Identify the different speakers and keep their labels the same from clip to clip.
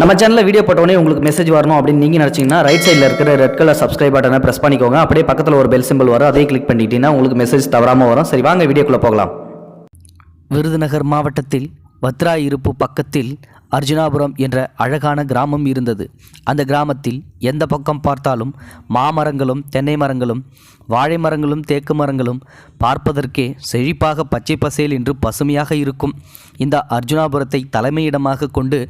Speaker 1: நம்ம சேனலில் வீடியோ போட்டோடனே உங்களுக்கு மெசேஜ் வரணும் அப்படின்னு நீங்கள் நினச்சிங்கன்னா ரைட் சைடில் இருக்கிற ரெட் கலர் சப்ஸ்கிரைப் பட்டனை ப்ரெஸ் பண்ணிக்கோங்க. அப்படியே பக்கத்தில் ஒரு பெல் சிம்பிள் வரும். அதே கிளிக் பண்ணிட்டீங்கன்னா உங்களுக்கு மெசேஜ் தவறாமல் வரும். சரி வாங்க வீடியோக்குள்ளே போகலாம். விருதுநகர் மாவட்டத்தில் வத்ரா இருப்பு பக்கத்தில் அர்ஜுனாபுரம் என்ற அழகான கிராமம் இருந்தது. அந்த கிராமத்தில் எந்த பக்கம் பார்த்தாலும் மாமரங்களும் தென்னை மரங்களும் வாழை மரங்களும் தேக்கு மரங்களும் பார்ப்பதற்கே செழிப்பாக பச்சை பசேல் என்று பசுமையாக இருக்கும். இந்த அர்ஜுனாபுரத்தை தலைமையிடமாக கொண்டு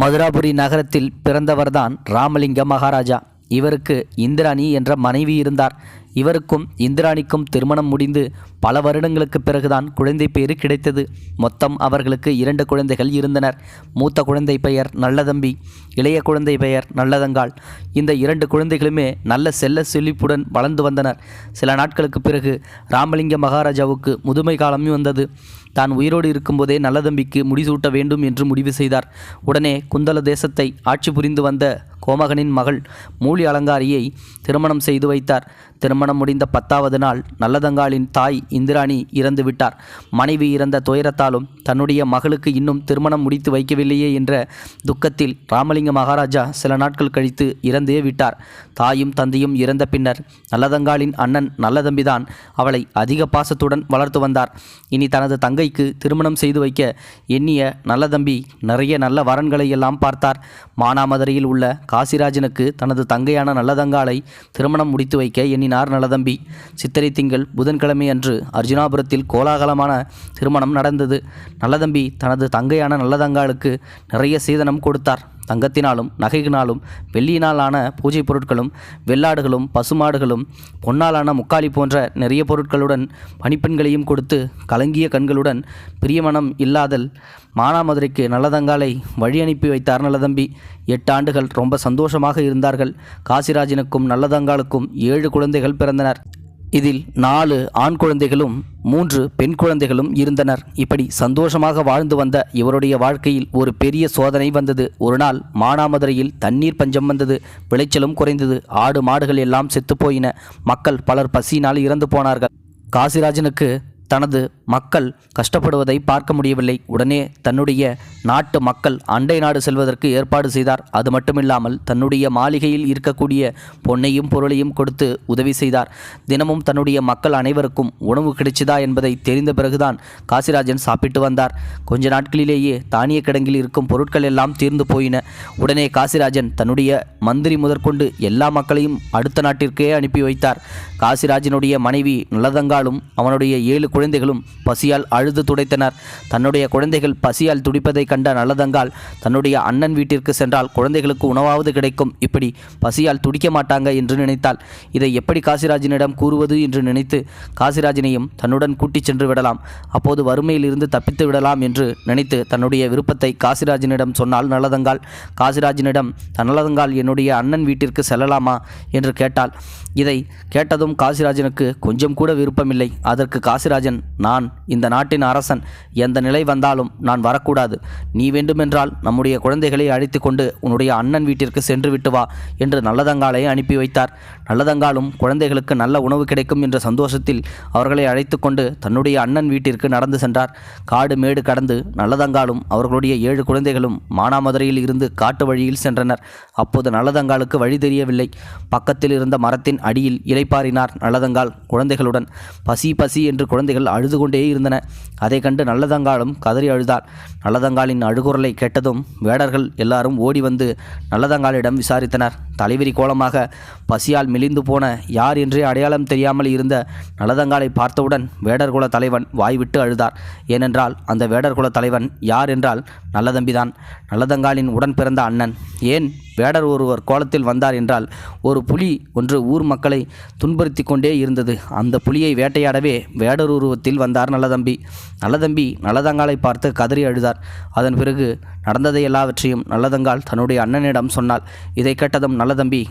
Speaker 1: மதுராபுரி நகரத்தில் பிறந்தவர்தான் ராமலிங்க மகாராஜா. இவருக்கு இந்திராணி என்ற மனைவி இருந்தார். இவருக்கும் இந்திராணிக்கும் திருமணம் முடிந்து பல வருடங்களுக்கு பிறகுதான் குழந்தை பேறு கிடைத்தது. மொத்தம் அவர்களுக்கு இரண்டு குழந்தைகள் இருந்தனர். மூத்த குழந்தை பெயர் நல்லதம்பி இளைய குழந்தை பெயர் நல்லதங்காள். இந்த இரண்டு குழந்தைகளுமே நல்ல செல்ல செழிப்புடன் வளர்ந்து வந்தனர். சில நாட்களுக்கு பிறகு ராமலிங்க மகாராஜாவுக்கு முதுமை காலமும் வந்தது. தான் உயிரோடு இருக்கும்போதே நல்லதம்பிக்கு முடிசூட்ட வேண்டும் என்று முடிவு செய்தார். உடனே குந்தல தேசத்தை ஆட்சி புரிந்து வந்த கோமகனின் மகள் மூலி அலங்காரியை திருமணம் செய்து வைத்தார். திருமணம் முடிந்த பத்தாவது நாள் நல்லதங்காளின் தாய் இந்திராணி இறந்து விட்டார். மனைவி இறந்த துயரத்தாலும் தன்னுடைய மகளுக்கு இன்னும் திருமணம் முடித்து வைக்கவில்லையே என்ற துக்கத்தில் ராமலிங்க மகாராஜா சில நாட்கள் கழித்து இறந்தே விட்டார். தாயும் தந்தையும் இறந்த பின்னர் நல்லதங்காளின் அண்ணன் நல்லதம்பிதான் அவளை அதிக பாசத்துடன் வளர்த்து வந்தார். இனி தனது தங்கைக்கு திருமணம் செய்து வைக்க எண்ணிய நல்லதம்பி நிறைய நல்ல வரன்களை எல்லாம் பார்த்தார். மானாமதுரையில் உள்ள காசிராஜனுக்கு தனது தங்கையான நல்லதங்காளை திருமணம் முடித்து வைக்க எண்ணினார். நல்லதம்பி. சித்திரை திங்கள் புதன்கிழமை அன்று அர்ஜுனாபுரத்தில் கோலாகலமான திருமணம் நடந்தது. நல்லதம்பி தனது தங்கையான நல்லதங்காளுக்கு நிறைய சீதனம் கொடுத்தார். தங்கத்தினாலும் நகையினாலும் வெள்ளியினாலான பூஜை பொருட்களும் வெள்ளாடுகளும் பசுமாடுகளும் பொன்னாலான முக்காலி போன்ற நிறைய பொருட்களுடன் பணிப்பெண்களையும் கொடுத்து கலங்கிய கண்களுடன் பிரியமனம் இல்லாதல் மானாமதுரைக்கு நல்லதங்காலை வழி அனுப்பி வைத்தார் நல்லதம்பி. எட்டு ஆண்டுகள் ரொம்ப சந்தோஷமாக இருந்தார்கள். காசிராஜனுக்கும் நல்லதங்காலுக்கும் ஏழு குழந்தைகள் பிறந்தனர். இதில் நாலு ஆண் குழந்தைகளும் மூன்று பெண் குழந்தைகளும் இருந்தனர். இப்படி சந்தோஷமாக வாழ்ந்து வந்த இவருடைய வாழ்க்கையில் ஒரு பெரிய சோதனை வந்தது. ஒரு நாள் மானாமதுரையில் தண்ணீர் பஞ்சம் வந்தது. விளைச்சலும் குறைந்தது. ஆடு மாடுகள் எல்லாம் செத்துப்போயின மக்கள் பலர் பசியினால் இறந்து போனார்கள். காசிராஜனுக்கு தனது மக்கள் கஷ்டப்படுவதை பார்க்க முடியவில்லை. உடனே தன்னுடைய நாட்டு மக்கள் அண்டை நாடு செல்வதற்கு ஏற்பாடு செய்தார். அது மட்டுமில்லாமல் தன்னுடைய மாளிகையில் இருக்கக்கூடிய பொன்னையும் பொருளையும் கொடுத்து உதவி செய்தார். தினமும் தன்னுடைய மக்கள் அனைவருக்கும் உணவு கிடைச்சதா என்பதை தெரிந்த பிறகுதான் காசிராஜன் சாப்பிட்டு வந்தார். கொஞ்ச நாட்களிலேயே தானிய கிடங்கில் இருக்கும் பொருட்கள் எல்லாம் தீர்ந்து போயின. உடனே காசிராஜன் தன்னுடைய மந்திரி முதற்கொண்டு எல்லா மக்களையும் அடுத்த நாட்டிற்கே அனுப்பி வைத்தார். காசிராஜனுடைய மனைவி நல்லதங்காலும் அவனுடைய ஏழு குழந்தைகளும் பசியால் அழுது துடைத்தனர். தன்னுடைய குழந்தைகள் பசியால் துடிப்பதைக் கண்ட நல்லதங்கால் தன்னுடைய அண்ணன் வீட்டிற்கு சென்றால் குழந்தைகளுக்கு உணவாவது கிடைக்கும். இப்படி பசியால் துடிக்க மாட்டாங்க என்று நினைத்தாள். இதை எப்படி காசிராஜனிடம் கூறுவது என்று நினைத்து காசிராஜனையும் தன்னுடன் கூட்டிச் சென்று விடலாம். அப்போது வறுமையிலிருந்து தப்பித்து விடலாம் என்று நினைத்து தன்னுடைய விருப்பத்தை காசிராஜனிடம் சொன்னால் நல்லதங்கால் காசிராஜனிடம் தன்னலதங்கால் என்னுடைய அண்ணன் வீட்டிற்கு செல்லலாமா? என்று கேட்டாள். இதை கேட்டதும் காசிராஜனுக்கு கொஞ்சம் கூட விருப்பமில்லை. அதற்கு காசிராஜன் நான் இந்த நாட்டின் அரசன். எந்த நிலை வந்தாலும் நான் வரக்கூடாது. நீ வேண்டுமென்றால் நம்முடைய குழந்தைகளை அழைத்து கொண்டு உன்னுடைய அண்ணன் வீட்டிற்கு சென்று விட்டு வா என்று நல்லதங்காலை அனுப்பி வைத்தார். நல்லதங்காலும் குழந்தைகளுக்கு நல்ல உணவு கிடைக்கும் என்ற சந்தோஷத்தில் அவர்களை அழைத்து கொண்டு தன்னுடைய அண்ணன் வீட்டிற்கு நடந்து சென்றார். காடு மேடு கடந்து நல்லதங்காலும் அவர்களுடைய ஏழு குழந்தைகளும் மானாமதுரையில் இருந்து காட்டு வழியில் சென்றனர். அப்போது நல்லதங்காலுக்கு வழி தெரியவில்லை. பக்கத்தில் இருந்த மரத்தின் அடியில் இலைப்பாரினார் நல்லதங்கால் குழந்தைகளுடன். பசி பசி என்று குழந்தைகள் அழுது கொண்டே இருந்தன. அதை கண்டு நல்லதங்காலும் கதறி அழுதார். நல்லதங்காலின் அழுகுரலை கேட்டதும் வேடர்கள் எல்லாரும் ஓடி வந்து நல்லதங்காலிடம் விசாரித்தனர். தலைவிரி கோலமாக பசியால் மெலிந்து போன யார் என்றே அடையாளம் தெரியாமல் இருந்த நல்லதங்காலை பார்த்தவுடன் வேடர்குல தலைவன் வாய்விட்டு அழுதார். ஏனென்றால் அந்த வேடர்குல தலைவன் யார் என்றால் நல்லதம்பிதான். நல்லதங்காலின் உடன் பிறந்த அண்ணன். ஏன் வேடர் ஒருவர் கோலத்தில் வந்தார் என்றால் ஒரு புலி ஒன்று ஊர் மக்களை துன்புறுத்தி கொண்டே இருந்தது. அந்த புலியை வேட்டையாடவே வேடர் உருவத்தில் வந்தார் நல்லதம்பி. நல்லதம்பி நல்லதங்காலை பார்த்து கதறி அழுதார். அதன் பிறகு நடந்ததை எல்லாவற்றையும் நல்லதங்கால் தன்னுடைய அண்ணனிடம் சொன்னாள். இதை கேட்டதும் நல்லதம்பி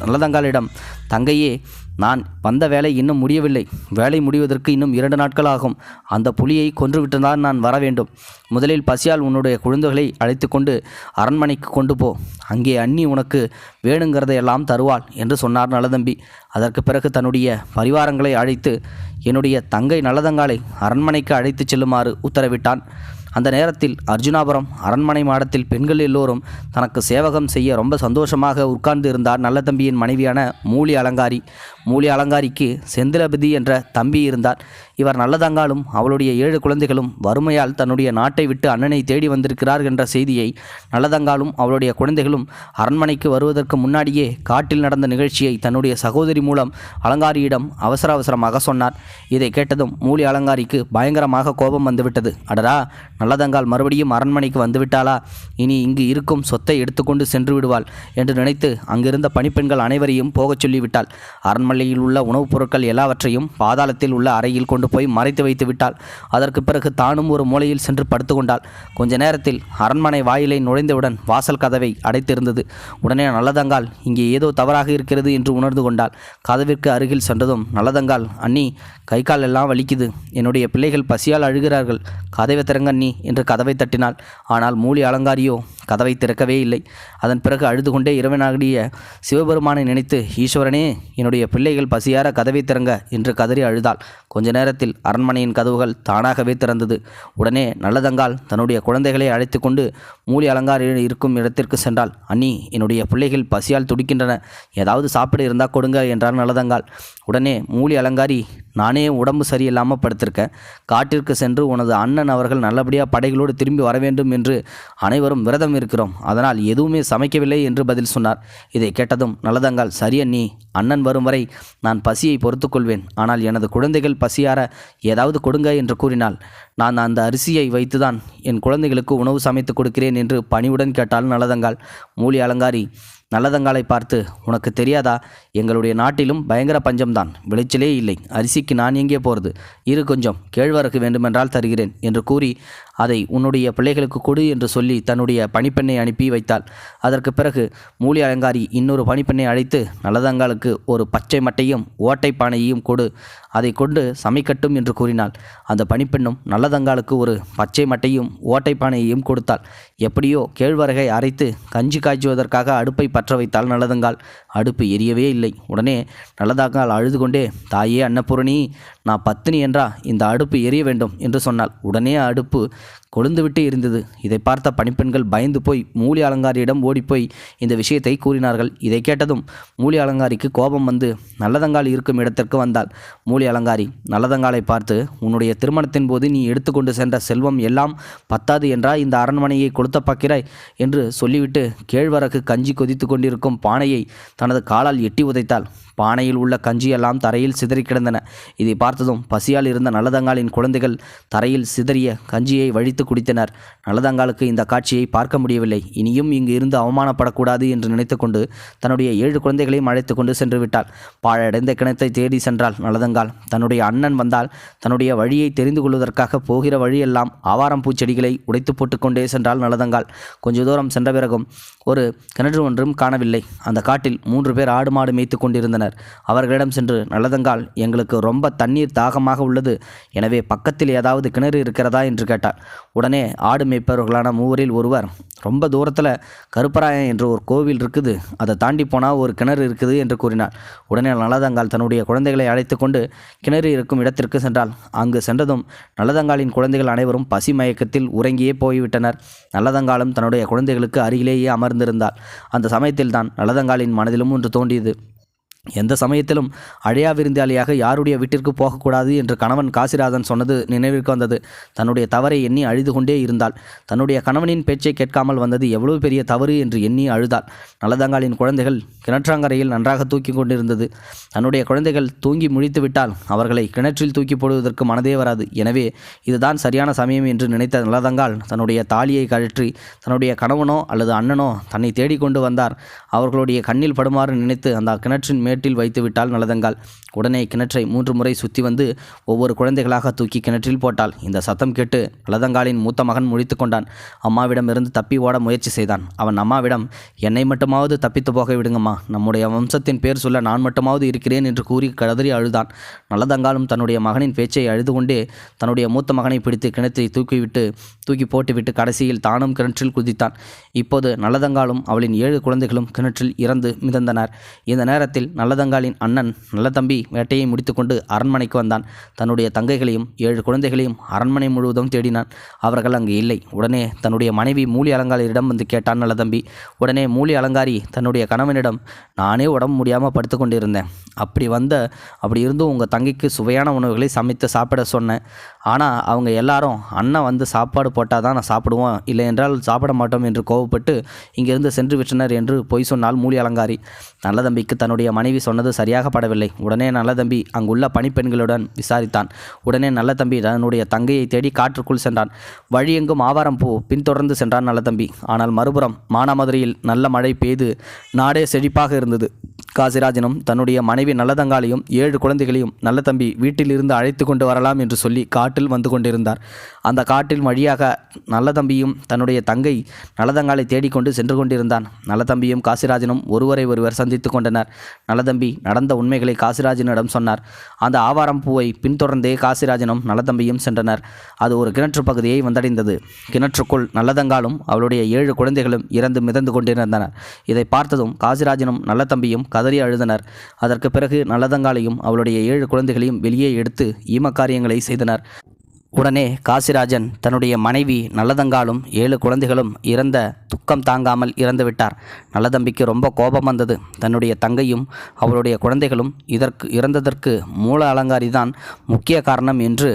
Speaker 1: நல்லதங்காலிடம் தங்கையே நான் வந்த வேலை இன்னும் முடியவில்லை. வேலை முடிவதற்கு இன்னும் இரண்டு நாட்கள் ஆகும். அந்த புலியை கொன்றுவிட்டுதான் நான் வர வேண்டும். முதலில் பசியால் உன்னுடைய குழந்தைகளை அழைத்து கொண்டு அரண்மனைக்கு கொண்டு போ. அங்கே அண்ணி உனக்கு வேணுங்கிறதையெல்லாம் தருவாள் என்று சொன்னார் நலதம்பி. அதற்கு பிறகு தன்னுடைய பரிவாரங்களை அழைத்து என்னுடைய தங்கை நலதங்காலை அரண்மனைக்கு அழைத்துச் செல்லுமாறு உத்தரவிட்டான். அந்த நேரத்தில் அர்ஜுனாபுரம் அரண்மனை மாடத்தில் பெண்கள் எல்லோரும் தனக்கு சேவகம் செய்ய ரொம்ப சந்தோஷமாக உட்கார்ந்து இருந்தார் நல்ல தம்பியின் மனைவியான மூலி அலங்காரி. மூலி அலங்காரிக்கு செந்திலபதி என்ற தம்பி இருந்தார். இவர் நல்லதங்காலும் அவளுடைய ஏழு குழந்தைகளும் வறுமையால் தன்னுடைய நாட்டை விட்டு அண்ணனை தேடி வந்திருக்கிறார் என்ற செய்தியை நல்லதங்காலும் அவளுடைய குழந்தைகளும் அரண்மனைக்கு வருவதற்கு முன்னாடியே காட்டில் நடந்த நிகழ்ச்சியை தன்னுடைய சகோதரி மூலம் அலங்காரியிடம் அவசர அவசரமாக சொன்னார். இதை கேட்டதும் மூலி அலங்காரிக்கு பயங்கரமாக கோபம் வந்துவிட்டது. அடரா நல்லதங்கால் மறுபடியும் அரண்மனைக்கு வந்துவிட்டாளா? இனி இங்கு இருக்கும் சொத்தை எடுத்துக்கொண்டு சென்று விடுவாள் என்று நினைத்து அங்கிருந்த பணிப்பெண்கள் அனைவரையும் போகச் சொல்லிவிட்டாள். அரண்மனையில் உள்ள உணவுப் பொருட்கள் எல்லாவற்றையும் பாதாளத்தில் உள்ள அறையில் கொண்டு போய் மறைத்து வைத்து விட்டாள். அதற்கு பிறகு தானும் ஒரு மூலையில் சென்று படுத்துக்கொண்டாள் கொஞ்ச நேரத்தில் அரண்மனை வாயிலை நுழைந்தவுடன் வாசல் கதவை அடைத்திருந்தது. உடனே நல்லதங்கால் இங்கே ஏதோ தவறாக இருக்கிறது என்று உணர்ந்து கொண்டாள். கதவிற்கு அருகில் சென்றதும் நல்லதங்கால் அண்ணி கை கால் எல்லாம் வலிக்குது. என்னுடைய பிள்ளைகள் பசியால் அழுகிறார்கள். கதவை திறங்க அண்ணி. என்று கதவை தட்டினாள். ஆனால் மூலி அலங்காரியோ கதவை திறக்கவே இல்லை. அதன் பிறகு அழுது கொண்டே இரவனாகிய சிவபெருமானை நினைத்து ஈஸ்வரனே என்னுடைய பிள்ளைகள் பசியார கதவை திறங்க என்று கதறி அழுதாள். கொஞ்ச நேரத்தில் அரண்மனையின் கதவுகள் தானாகவே திறந்தது. உடனே நல்லதங்கால் தன்னுடைய குழந்தைகளை அழைத்து கொண்டு மூலி அலங்காரி இருக்கும் இடத்திற்கு சென்றாள். அண்ணி என்னுடைய பிள்ளைகள் பசியால் துடிக்கின்றன. ஏதாவது சாப்பிட இருந்தால் கொடுங்க என்றார் நல்லதங்கால். உடனே மூலி அலங்காரி நானே உடம்பு சரியில்லாமல் படுத்திருக்கேன். காட்டிற்கு சென்று உனது அண்ணன் அவர்கள் நல்லபடியாக படைகளோடு திரும்பி வர வேண்டும் என்று அனைவரும் விரதம் இருக்கிறோம். அதனால் எதுவுமே சமைக்கவில்லை என்று பதில் சொன்னார். இதை கேட்டதும் நல்லதங்கால் சரிய நீ அண்ணன் வரும் வரை நான் பசியை பொறுத்துக்கொள்வேன். ஆனால் எனது குழந்தைகள் பசியார ஏதாவது கொடுங்க என்று கூறினாள். நான் அந்த அரிசியை வைத்துதான் என் குழந்தைகளுக்கு உணவு சமைத்து கொடுக்கிறேன் என்று பணிவுடன் கேட்டால் நல்லதங்கால் மூலி அலங்காரி நல்லதங்காலை பார்த்து உனக்கு தெரியாதா? எங்களுடைய நாட்டிலும் பயங்கர பஞ்சம்தான். விளைச்சலே இல்லை. அரிசிக்கு நான் எங்கே போகிறது இரு கொஞ்சம் கேழ்வரகு வேண்டுமென்றால் தருகிறேன் என்று கூறி அதை உன்னுடைய பிள்ளைகளுக்கு கொடு என்று சொல்லி தன்னுடைய பணிப்பெண்ணை அனுப்பி வைத்தாள். அதற்கு பிறகு மூலி அலங்காரி இன்னொரு பணிப்பெண்ணை அழைத்து நல்லதங்காலுக்கு ஒரு பச்சை மட்டையும் ஓட்டை பானையையும் கொடு. அதை கொண்டு சமைக்கட்டும் என்று கூறினாள். அந்த பணிப்பெண்ணும் நல்லதங்காலுக்கு ஒரு பச்சை மட்டையும் ஓட்டை பானையையும் கொடுத்தாள். எப்படியோ கேழ்வரகை அரைத்து கஞ்சி காய்ச்சுவதற்காக அடுப்பை பற்ற வைத்தாள் நல்லதங்கால் அடுப்பு எரியவே இல்லை. உடனே நல்லதாக்கால் அழுது கொண்டே தாயே அன்னபூரணி நான் பத்தினி என்றா இந்த அடுப்பு எரிய வேண்டும் என்று சொன்னாள். உடனே அடுப்பு கொழுந்துவிட்டு இருந்தது இதை பார்த்த பணிப்பெண்கள் பயந்து போய் மூலி அலங்காரியிடம் ஓடிப்போய் இந்த விஷயத்தை கூறினார்கள். இதை கேட்டதும் மூலி அலங்காரிக்கு கோபம் வந்து நல்லதங்கால் இருக்கும் இடத்திற்கு வந்தாள். மூலி அலங்காரி நல்லதங்காலை பார்த்து உன்னுடைய திருமணத்தின் போது நீ எடுத்துக்கொண்டு சென்ற செல்வம் எல்லாம் பத்தாது என்றா இந்த அரண்மனையை கொளுத்த பார்க்கிறாய் என்று சொல்லிவிட்டு கேழ்வரகு கஞ்சி கொதித்து கொண்டிருக்கும் பானையை தனது காலால் எட்டி உதைத்தாள். பானையில் உள்ள கஞ்சியெல்லாம் தரையில் சிதறி கிடந்தன. இதை பார்த்ததும் பசியால் இருந்த நல்லதங்காலின் குழந்தைகள் தரையில் சிதறிய கஞ்சியை வழித்து குடித்தனர். நல்லதங்காலுக்கு இந்த காட்சியை பார்க்க முடியவில்லை. இனியும் இங்கு இருந்து அவமானப்படக்கூடாது என்று நினைத்துக்கொண்டு தன்னுடைய ஏழு குழந்தைகளையும் அழைத்து கொண்டு சென்று விட்டாள். பாழடைந்த கிணத்தை தேடி சென்றாள் நல்லதங்கால் தன்னுடைய அண்ணன் வந்தால் தன்னுடைய வழியை தெரிந்து கொள்வதற்காக போகிற வழியெல்லாம் ஆவாரம் பூச்செடிகளை உடைத்து போட்டுக்கொண்டே சென்றால் நல்லதங்கால் கொஞ்ச தூரம் சென்ற பிறகும் ஒரு கிணறு ஒன்றும் காணவில்லை. அந்த காட்டில் மூன்று பேர் ஆடு மாடு மேய்த்து கொண்டிருந்தனர். அவர்களிடம் சென்று நல்லதங்கால் எங்களுக்கு ரொம்ப தண்ணீர் தாகமாக உள்ளது. எனவே பக்கத்தில் ஏதாவது கிணறு இருக்கிறதா? என்று கேட்டார். உடனே ஆடு மேய்ப்பவர்களான மூவரில் ஒருவர் ரொம்ப தூரத்தில் கருப்பராயன் என்று ஒரு கோவில் இருக்குது. அதை தாண்டி போனால் ஒரு கிணறு இருக்குது என்று கூறினார். உடனே நல்லதங்கால் தன்னுடைய குழந்தைகளை அழைத்து கொண்டு கிணறு இருக்கும் இடத்திற்கு சென்றால் அங்கு சென்றதும் நல்லதங்காலின் குழந்தைகள் அனைவரும் பசி மயக்கத்தில் உறங்கியே போய்விட்டனர். நல்லதங்காலும் தன்னுடைய குழந்தைகளுக்கு அருகிலேயே அமர்ந்திருந்தார் அந்த சமயத்தில் தான் நல்லதங்காலின் மனதிலும் ஒன்று தோன்றியது. எந்த சமயத்திலும் அழையா விருந்தாளியாக யாருடைய வீட்டிற்கு போகக்கூடாது என்று கணவன் காசிராஜன் சொன்னது நினைவிற்கு வந்தது. தன்னுடைய தவறை எண்ணி அழுது கொண்டே இருந்தாள். தன்னுடைய கணவனின் பேச்சை கேட்காமல் வந்தது எவ்வளவு பெரிய தவறு என்று எண்ணி அழுதாள். நலதங்காலின் குழந்தைகள் கிணற்றாங்கரையில் நன்றாக தூக்கி கொண்டிருந்தது. தன்னுடைய குழந்தைகள் தூங்கி முழித்து விட்டால் அவர்களை கிணற்றில் தூக்கி போடுவதற்கு மனதே வராது. எனவே இதுதான் சரியான சமயம் என்று நினைத்த நல்லதங்கால் தன்னுடைய தாலியை கழற்றி தன்னுடைய கணவனோ அல்லது அண்ணனோ தன்னை தேடிக்கொண்டு வந்தார். அவர்களுடைய கண்ணில் படுமாறு நினைத்து அந்த கிணற்றின் மேட்டில் வைத்துவிட்டால் நல்லதங்கால் உடனே கிணற்றை மூன்று முறை சுற்றி வந்து ஒவ்வொரு குழந்தைகளாக தூக்கி கிணற்றில் போட்டாள். இந்த சத்தம் கேட்டு நல்லதங்காலின் மூத்த மகன் முடித்து கொண்டான். அம்மாவிடமிருந்து தப்பி ஓட முயற்சி செய்தான். அவன் அம்மாவிடம் என்னை மட்டுமாவது தப்பித்து போக விடுங்கம்மா. நம்முடைய வம்சத்தின் பேர் சொல்ல நான் மட்டுமாவது இருக்கிறேன் என்று கூறி கதறி அழுதான். நல்லதங்காலும் தன்னுடைய மகனின் பேச்சை அழுது கொண்டே தன்னுடைய மூத்த மகனை பிடித்து கிணத்தை தூக்கிவிட்டு தூக்கி போட்டுவிட்டு கடைசியில் தானும் கிணற்றில் குதித்தான். இப்போது நல்லதங்காலும் அவளின் ஏழு குழந்தைகளும் கிணற்றில் இறந்து மிதந்தனர். இந்த நேரத்தில் நல்லதங்காளின் அண்ணன் நல்ல தம்பி வேட்டையை முடித்துக்கொண்டு அரண்மனைக்கு வந்தான். தன்னுடைய தங்கைகளையும் ஏழு குழந்தைகளையும் அரண்மனை முழுவதும் தேடினான். அவர்கள் அங்கு இல்லை. உடனே தன்னுடைய மனைவி மூலி அலங்காரியிடம் வந்து கேட்டான் நல்ல தம்பி. உடனே மூலி அலங்காரி தன்னுடைய கணவனிடம் நானே உடம்பு முடியாமல் படுத்து கொண்டிருந்தேன் அப்படி வந்த அப்படி இருந்தும் உங்கள் தங்கைக்கு சுவையான உணவுகளை சமைத்து சாப்பிட சொன்னேன். ஆனால் அவங்க எல்லாரும் அண்ணன் வந்து சாப்பாடு போட்டால் தான் நான் சாப்பிடுவோம். இல்லை என்றால் சாப்பிட மாட்டோம் என்று கோவப்பட்டு இங்கிருந்து சென்று விட்டனர் என்று பொய் சொன்னால் மூலி அலங்காரி. நல்ல தம்பிக்கு தன்னுடைய மனைவி சொன்னது சரியாகப்படவில்லை. உடனே உடனே நல்லதம்பி அங்குள்ள பணிப்பெண்களுடன் விசாரித்தான். உடனே நல்லதம்பி தன்னுடைய தங்கையை தேடி காற்றுக்குள் சென்றான். வழியெங்கும் ஆவாரம் பூ பின்தொடர்ந்து சென்றான் நல்லதம்பி ஆனால் மறுபுறம் மானாமதுரையில் நல்ல மழை பெய்து நாடே செழிப்பாக இருந்தது. காசிராஜனும் தன்னுடைய மனைவி நல்லதங்காளையும் ஏழு குழந்தைகளையும் நல்ல தம்பி வீட்டிலிருந்து அழைத்து கொண்டு வரலாம் என்று சொல்லி காட்டில் வந்து கொண்டிருந்தார். அந்த காட்டில் வழியாக நல்லதம்பியும் தன்னுடைய தங்கை நல்லதங்காலை தேடிக்கொண்டு சென்று கொண்டிருந்தான். நல்லதம்பியும் காசிராஜனும் ஒருவரை ஒருவர் சந்தித்து கொண்டனர். நல்லதம்பி நடந்த உண்மைகளை காசிராஜனிடம் சொன்னார். அந்த ஆவாரம் பூவை பின்தொடர்ந்தே காசிராஜனும் நல்லதம்பியும் சென்றனர். அது ஒரு கிணற்று பகுதியை வந்தடைந்தது. கிணற்றுக்குள் நல்லதங்காலும் அவளுடைய ஏழு குழந்தைகளும் இறந்து மிதந்து கொண்டிருந்தனர். இதை பார்த்ததும் காசிராஜனும் நல்லதம்பியும் கதறி அழுதனர். அதற்கு பிறகு நல்லதங்காலையும் அவளுடைய ஏழு குழந்தைகளையும் வெளியே எடுத்து ஈமக்காரியங்களை செய்தனர். உடனே காசிராஜன் தன்னுடைய மனைவி நல்லதங்காலும் ஏழு குழந்தைகளும் இறந்த துக்கம் தாங்காமல் இறந்துவிட்டார் நல்லதம்பிக்கு ரொம்ப கோபம் வந்தது. தன்னுடைய தங்கையும் அவளுடைய குழந்தைகளும் இதற்கு இறந்ததற்கு மூல அலங்காரி தான் முக்கிய காரணம் என்று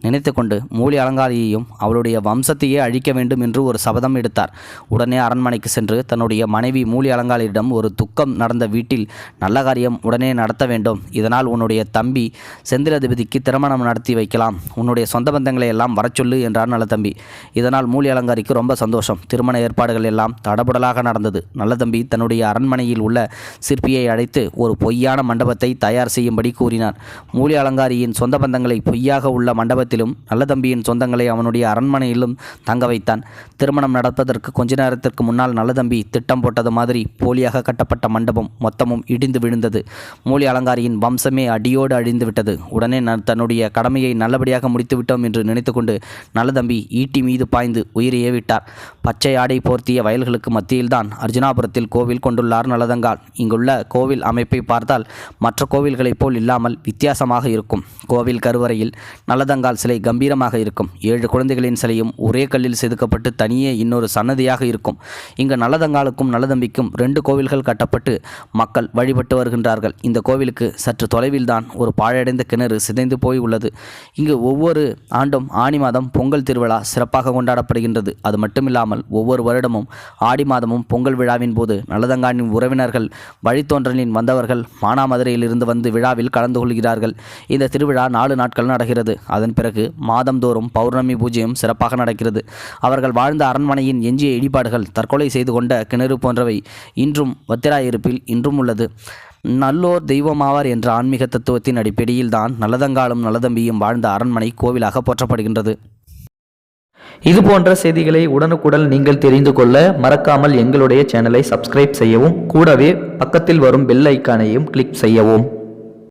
Speaker 1: நினைத்து கொண்டு மூலி அலங்காரியையும் அவளுடைய வம்சத்தையே அழிக்க வேண்டும் என்று ஒரு சபதம் எடுத்தார். உடனே அரண்மனைக்கு சென்று தன்னுடைய மனைவி மூலி அலங்காரியிடம் ஒரு துக்கம் நடந்த வீட்டில் நல்ல காரியம் உடனே நடத்த வேண்டும். இதனால் உன்னுடைய தம்பி செந்திலதிபதிக்கு திருமணம் நடத்தி வைக்கலாம். உன்னுடைய சொந்த பந்தங்களை எல்லாம் வரச்சொல்லு என்றார் நல்லதம்பி. இதனால் மூலி அலங்காரிக்கு ரொம்ப சந்தோஷம். திருமண ஏற்பாடுகள் எல்லாம் தடபுடலாக நடந்தது. நல்லதம்பி தன்னுடைய அரண்மனையில் உள்ள சிற்பியை அழைத்து ஒரு பொய்யான மண்டபத்தை தயார் செய்யும்படி கூறினார் மூலி அலங்காரியின் சொந்த பந்தங்களை பொய்யாக உள்ள மண்டபத்திலும் நல்லதம்பியின் சொந்தங்களை அவனுடைய அரண்மனையிலும் தங்க வைத்தான். திருமணம் நடப்பதற்கு கொஞ்ச நேரத்திற்கு முன்னால் நல்லதம்பி திட்டம் போட்டது மாதிரி போலியாக கட்டப்பட்ட மண்டபம் மொத்தமும் இடிந்து விழுந்தது. மூலி அலங்காரியின் வம்சமே அடியோடு அழிந்து விட்டது. உடனே தன்னுடைய கடமையை நல்லபடியாக முடித்துவிட்டோம் என்று என்று நினைத்துக்கொண்டு நல்லதம்பி ஈட்டி மீது பாய்ந்து உயிரையே விட்டார் பச்சை ஆடை போர்த்திய வயல்களுக்கு மத்தியில்தான் அர்ஜுனாபுரத்தில் கோவில் கொண்டுள்ளார் நல்லதங்கால். இங்குள்ள கோவில் அமைப்பை பார்த்தால் மற்ற கோவில்களைப் போல் இல்லாமல் வித்தியாசமாக இருக்கும். கோவில் கருவறையில் நல்லதங்கால் சிலை கம்பீரமாக இருக்கும். ஏழு குழந்தைகளின் சிலையும் ஒரே கல்லில் செதுக்கப்பட்டு தனியே இன்னொரு சன்னதியாக இருக்கும். இங்கு நல்லதங்காலுக்கும் நல்லதம்பிக்கும் ரெண்டு கோவில்கள் கட்டப்பட்டு மக்கள் வழிபட்டு வருகின்றார்கள். இந்த கோவிலுக்கு சற்று தொலைவில்தான் ஒரு பாழடைந்த கிணறு சிதைந்து போய் உள்ளது. இங்கு ஒவ்வொரு ஆண்டும் ஆனி மாதம் பொங்கல் திருவிழா சிறப்பாக கொண்டாடப்படுகின்றது. அது மட்டுமில்லாமல் ஒவ்வொரு வருடமும் ஆடி மாதமும் பொங்கல் விழாவின் போது நல்லதங்கானின் உறவினர்கள் வழித்தோன்றலின் வந்தவர்கள் மானாமதுரையிலிருந்து வந்து விழாவில் கலந்து கொள்கிறார்கள். இந்த திருவிழா நாலு நாட்கள் நடக்கிறது. அதன் பிறகு மாதந்தோறும் பௌர்ணமி பூஜையும் சிறப்பாக நடக்கிறது. அவர்கள் வாழ்ந்த அரண்மனையின் எஞ்சிய இடிபாடுகள் தற்கொலை செய்து கொண்ட கிணறு போன்றவை இன்றும் வத்திராயிருப்பில் இன்றும் உள்ளது. நல்லோர் தெய்வமாவார் என்ற ஆன்மீக தத்துவத்தின் அடிப்படையில் தான் நல்லதங்காலும் நல்லதம்பியும் வாழ்ந்த அரண்மனை கோவிலாக போற்றப்படுகின்றது.
Speaker 2: இது போன்ற செய்திகளை உடனுக்குடன் நீங்கள் தெரிந்து கொள்ள மறக்காமல் எங்களுடைய சேனலை சப்ஸ்கிரைப் செய்யவும் கூடவே பக்கத்தில் வரும் பெல் ஐக்கானையும் கிளிக் செய்யவும்.